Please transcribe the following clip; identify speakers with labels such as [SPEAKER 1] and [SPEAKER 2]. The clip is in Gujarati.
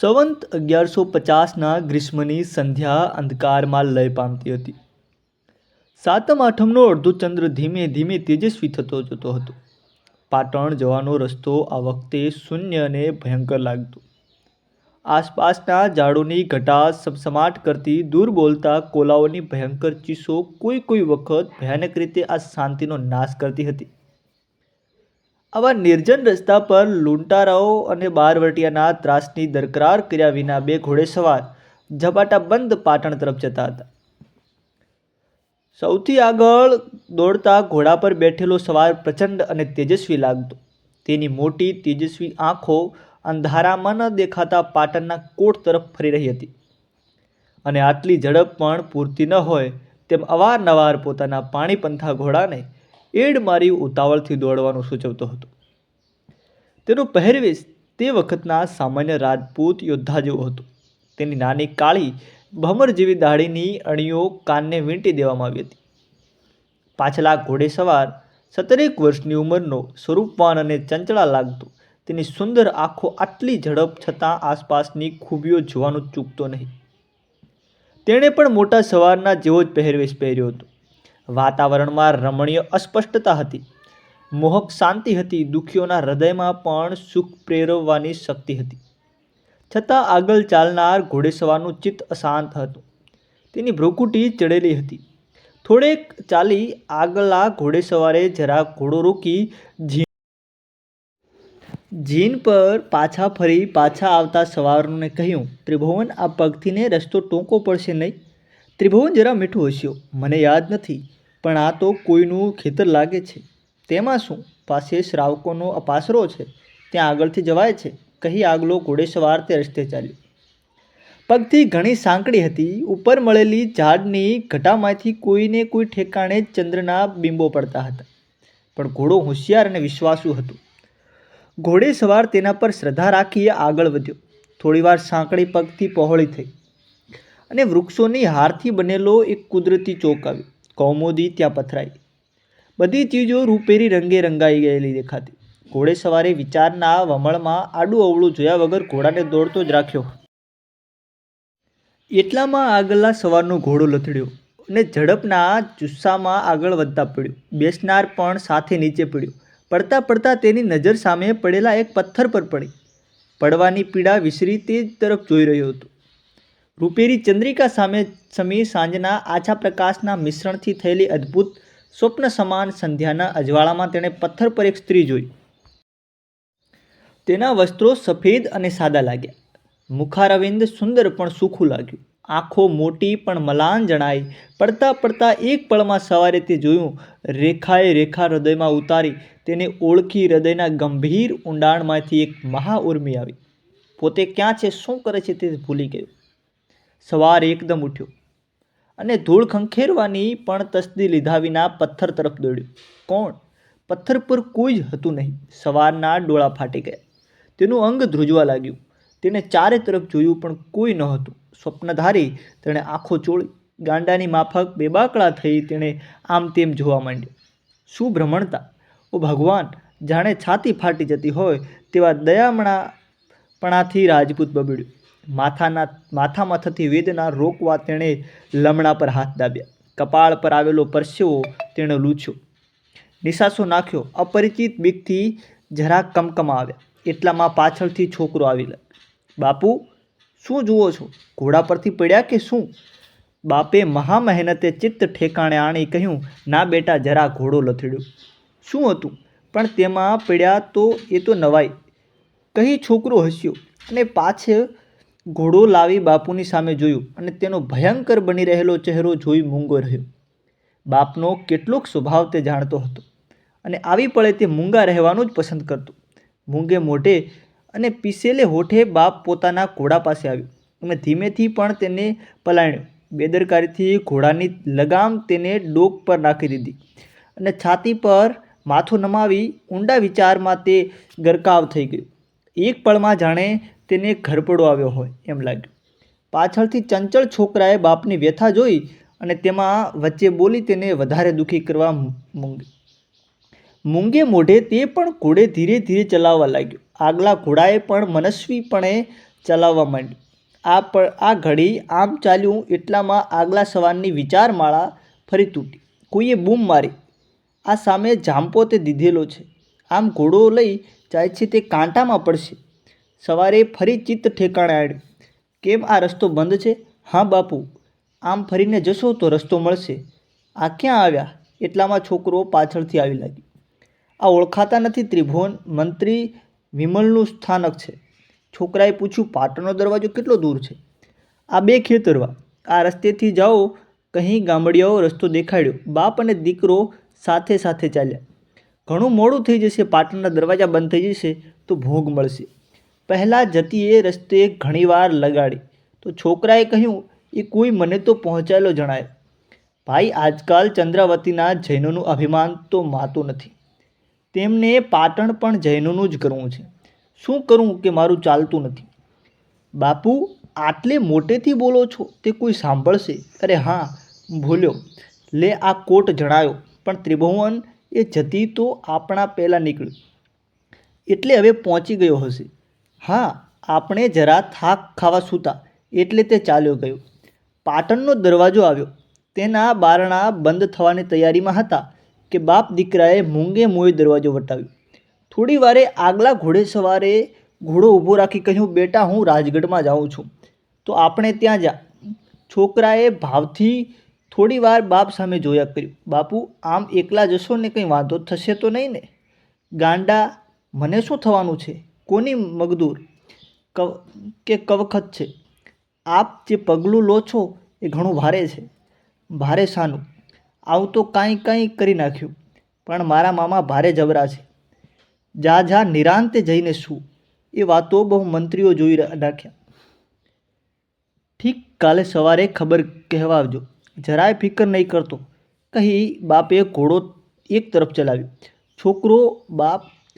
[SPEAKER 1] સંવંત અગિયારસો પચાસના ગ્રીષ્મની સંધ્યા અંધકારમાં લય પામતી હતી. સાતમ આઠમનો અડધો ચંદ્ર ધીમે ધીમે તેજસ્વી થતો જતો હતો. પાટણ જવાનો રસ્તો આ વખતે શૂન્ય અને ભયંકર લાગતો. આસપાસના ઝાડોની ઘટા સમસમાટ કરતી દૂર બોલતા કોલાઓની ભયંકર ચીસો કોઈ કોઈ વખત ભયાનક રીતે આ શાંતિનો નાશ કરતી હતી. આવા નિર્જન રસ્તા પર લૂંટારાઓ અને બારવટિયાના ત્રાસની દરકરાર કર્યા વિના બે ઘોડેસવાર ઝપાટા બંધ પાટણ તરફ જતા હતા. સૌથી આગળ દોડતા ઘોડા પર બેઠેલો સવાર પ્રચંડ અને તેજસ્વી લાગતો. તેની મોટી, તેજસ્વી આંખો અંધારામાં ન દેખાતા પાટણના કોટ તરફ ફરી રહી હતી. અને આટલી ઝડપ પણ પૂરતી ન હોય તેમ અવારનવાર પોતાના પાણીપંથા ઘોડાને એડ મારી ઉતાવળથી દોડવાનું સૂચવતો હતો. તેનો પહેરવેશ તે વખતના સામાન્ય રાજપૂત યોદ્ધા જેવો હતો. તેની નાની કાળી, ભમર જેવી દાઢીની અણીઓ કાનને વીંટી દેવામાં આવી હતી. પાછલા ઘોડેસવાર સત્તરેક વર્ષની ઉંમરનો સ્વરૂપવાન અને ચંચળા લાગતો, તેની સુંદર આંખો આટલી ઝડપ છતાં આસપાસની ખૂબીઓ જોવાનું ચૂકતો નહીં. તેણે પણ મોટા સવારના જેવો જ પહેરવેશ પહેર્યો હતો. વાતાવરણમાં રમણીય અસ્પષ્ટતા હતી. મોહક શાંતિ હતી, દુઃખીઓના હૃદયમાં પણ સુખ પ્રેરવવાની શક્તિ હતી. છતાં આગળ ચાલનાર ઘોડેસવારનું ચિત્ત અશાંત હતું. તેની ભ્રુકુટી ચડેલી હતી. થોડેક ચાલી આગલા ઘોડેસવારે જરા ઘોડો રોકી ઝીણ જીન પર પાછા ફરી પાછા આવતા સવારોને કહ્યું, ત્રિભુવન, આ પગથીને રસ્તો ટૂંકો પડશે નહીં? ત્રિભુવન જરા મીઠું હસ્યો. મને યાદ નથી. પણ આ તો કોઈનું ખેતર લાગે છે. તેમાં શું? પાસે શ્રાવકોનો અપાસરો છે. ત્યાં આગળથી જવાય છે. કહી આગલો ઘોડેસવાર તે રસ્તે ચાલ્યો. પગથી ઘણી સાંકડી હતી. ઉપર મળેલી ઝાડની ઘટામાંથી કોઈને કોઈ ઠેકાણે ચંદ્રના બિંબો પડતા હતા. પણ ઘોડો હોશિયાર અને વિશ્વાસુ હતો. ઘોડે સવાર તેના પર શ્રદ્ધા રાખી આગળ વધ્યો. થોડીવાર સાંકડી પગથી પહોળી થઈ. અને વૃક્ષોની હારથી બનેલો એક કુદરતી ચોક આવ્યો. કૌમોદી ત્યાં પથરાઈ. બધી ચીજો રૂપેરી રંગે રંગાઈ ગયેલી દેખાતી. ઘોડે સવારે વિચારના વમળમાં આડું અવળું જોયા વગર ઘોડાને દોડતો જ રાખ્યો. એટલામાં આગલા સવારનો ઘોડો લથડ્યો અને ઝડપના જુસ્સામાં આગળ વધતા પડ્યો. બેસનાર પણ સાથે નીચે પડ્યો. પડતા પડતા તેની નજર સામે પડેલા એક પથ્થર પર પડી. પડવાની પીડા વિસરી તે તરફ જોઈ રહ્યો હતો. રૂપેરી ચંદ્રિકા સામે સમી સાંજના આછા પ્રકાશના મિશ્રણથી થયેલી અદ્ભુત સ્વપ્ન સમાન સંધ્યાના અજવાળામાં તેણે પથ્થર પર એક સ્ત્રી જોઈ. તેના વસ્ત્રો સફેદ અને સાદા લાગ્યા. મુખારવિંદ સુંદર પણ સુખું લાગ્યું. આંખો મોટી પણ મલાન જણાઈ પડતા પડતા એક પળમાં સવારે તે જોયું, રેખાએ રેખા હૃદયમાં ઉતારી તેને ઓળખી હૃદયના ગંભીર ઊંડાણમાંથી એક મહાઉર્મી આવી. પોતે ક્યાં છે, શું કરે છે તે ભૂલી ગયો. સવાર એકદમ ઉઠ્યો અને ધૂળ ખંખેરવાની પણ તસ્દી લીધા વિના પથ્થર તરફ દોડ્યો. કોણ? પથ્થર પર કોઈ જ હતું નહીં. સવારના ડોળા ફાટી ગયા. તેનું અંગ ધ્રુજવા લાગ્યું. તેણે ચારે તરફ જોયું પણ કોઈ ન હતું સ્વપ્નધારી તેણે આંખો ચોળી. ગાંડાની માફક બેબાકળા થઈ તેણે આમ તેમ જોવા માંડ્યો. શું ભ્રમણતા? ઓ ભગવાન, જાણે છાતી ફાટી જતી હોય તેવા દયામણાપણાથી રાજપૂત બબડ્યું. માથાના માથામાં થતી વેદના રોકવા તેણે લમણા પર હાથ દાબ્યા. કપાળ પર આવેલો પરસેવો તેણે લૂછ્યો. નિશાસો નાખ્યો. અપરિચિત બીકથી જરા કમકમા આવ્યા એટલામાં પાછળથી છોકરો આવી લાગ્યો બાપુ, શું જુઓ છો? ઘોડા પરથી પડ્યા કે શું? બાપે મહા મહેનતે ચિત્ત ઠેકાણે આણી કહ્યું, ના બેટા, જરા ઘોડો લથડ્યો. શું હતું? પણ તેમાં પડ્યા તો એ તો નવાઈ. કહી છોકરો હસ્યો અને પાછે ઘોડો લાવી બાપુની સામે જોયું અને તેનો ભયંકર બની રહેલો ચહેરો જોઈ મૂંગો રહ્યો. બાપનો કેટલોક સ્વભાવ તે જાણતો હતો અને આવી પળે તે મૂંગા રહેવાનું જ પસંદ કરતો. મૂંગે મોઢે અને પીસેલે હોઠે બાપ પોતાના ઘોડા પાસે આવ્યો અને ધીમેથી પણ તેને પલાણ્યો બેદરકારીથી ઘોડાની લગામ તેને ડોક પર નાખી દીધી અને છાતી પર માથું નમાવી ઊંડા વિચારમાં તે ગરકાવ થઈ ગયો. એક પળમાં જાણે તેને ઘરપડો આવ્યો હોય એમ લાગ્યું. પાછળથી ચંચળ છોકરાએ બાપની વ્યથા જોઈ અને તેમાં વચ્ચે બોલી તેને વધારે દુઃખી કરવા મૂંગી. મૂંગે મોઢે તે પણ ઘોડે ધીરે ધીરે ચલાવવા લાગ્યો. આગલા ઘોડાએ પણ મનસ્વીપણે ચલાવવા માંડ્યું. આ પણ આ ઘડી આમ ચાલ્યું એટલામાં આગલા સવારની વિચારમાળા ફરી તૂટી. કોઈએ બૂમ મારી. આ સામે જાંપો તે દીધેલો છે. આમ ઘોડો લઈ જાય છે તે કાંટામાં પડશે. સવારે ફરી ચિત્ત ઠેકાણે આવ્યું કેમ આ રસ્તો બંધ છે? હા, બાપુ. આમ ફરીને જશો તો રસ્તો મળશે. આ ક્યાં આવ્યા? એટલામાં છોકરો પાછળથી આવી લાગ્યો. આ ઓળખાતા નથી ત્રિભુવન. મંત્રી વિમલનું સ્થાનક છે. છોકરાએ પૂછ્યું, પાટણનો દરવાજો કેટલો દૂર છે? આ બે ખેતરવા. આ રસ્તેથી જાઓ. કહી ગામડિયાઓ રસ્તો દેખાડ્યો. બાપ અને દીકરો સાથે સાથે ચાલ્યા. ઘણું મોડું થઈ જશે. પાટણના દરવાજા બંધ થઈ જશે તો ભોગ મળશે. પહેલાં જતી એ રસ્તે ઘણીવાર લગાડી. તો છોકરાએ કહ્યું, એ કોઈ મને તો પહોંચાયેલો જણાય. ભાઈ, આજકાલ ચંદ્રાવતીના જૈનોનું અભિમાન તો માતું નથી. તેમને પાટણ પણ જૈનોનું જ કરવું છે. શું કરું કે મારું ચાલતું નથી? બાપુ, આટલે મોટેથી બોલો છો, તે કોઈ સાંભળશે? અરે હા, ભૂલ્યો. લે, આ કોટ જણાયો. પણ ત્રિભુવન એ જતી તો આપણા પહેલાં નીકળ્યું એટલે હવે પહોંચી ગયો હશે. હા, આપણે જરા થાક ખાવા સૂતા એટલે તે ચાલ્યો ગયો. પાટણનો દરવાજો આવ્યો. તેના બારણા બંધ થવાની તૈયારીમાં હતા કે બાપ દીકરાએ મૂંગે મોએ દરવાજો વટાવ્યો. થોડી વારે આગલા ઘોડે સવારે ઘોડો ઊભો રાખી કહ્યું, બેટા, હું રાજગઢમાં જાઉં છું. તો આપણે ત્યાં જા. છોકરાએ ભાવથી થોડી વાર બાપ સામે જોયા કર્યું. બાપુ, આમ એકલા જશો ને કંઈ વાંધો થશે તો નહીં ને? ગાંડા, મને શું થવાનું છે? કોની મગદૂર? કે કવખત છે? આપ જે પગલું લો છો એ ઘણું ભારે છે. ભારે શાનું. આવું તો કાંઈ કાંઈ કરી નાખ્યું, પણ મારા મામા ભારે જબરા છે. જા જા નિરાંતે જઈને શું એ વાતો બહુ મંત્રીઓ જોઈ નાખ્યા. ઠીક, કાલે સવારે ખબર કહેવા આવજો જરાય ફિકર નહીં કરતો. કહી બાપે ઘોડો એક તરફ ચલાવ્યો. છોકરો બાપ